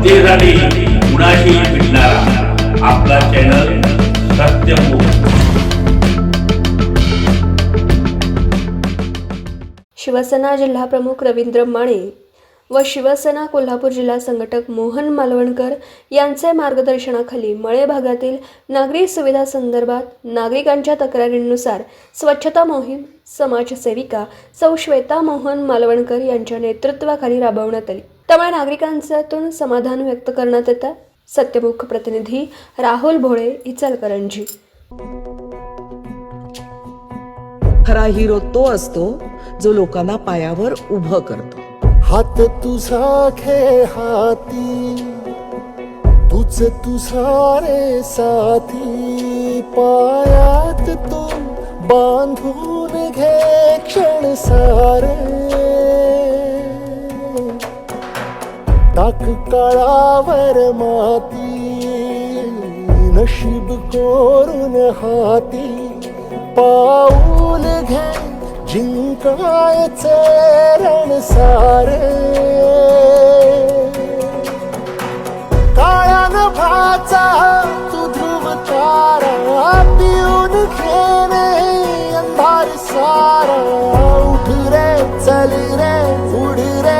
जनतेसाठी कुणाशी भेटणारा आपला चॅनल सत्यमुख शिवसेना जिल्हाप्रमुख रवींद्र माने व शिवसेना कोल्हापूर जिल्हा संघटक मोहन मालवणकर यांचे मार्गदर्शनाखाली मळे भागातील नागरी सुविधा संदर्भात नागरिकांच्या तक्रारींनुसार स्वच्छता मोहीम समाजसेविका सौ श्वेता मोहन मालवणकर यांच्या नेतृत्वाखाली राबवण्यात आली. त्यामुळे नागरिकांच्यातून समाधान व्यक्त करण्यात येतं. सत्यमुख प्रतिनिधी राहुल भोळे इचलकरंजी. खरा हिरो तो असतो जो लोकांना पायावर उभं करतो. हात तुझा खे हाती तुझ तुझा रे साथी. पायात तू बांधून घे क्षण सारे. टाक काळावर माती नशीब कोरून हाती. पाऊल घे जिंकायचे रण सारे. काळ्यान भाचा तू ध्रुव तारा पिऊन घेणे अंधार सारा. उठ रे चल रे उड रे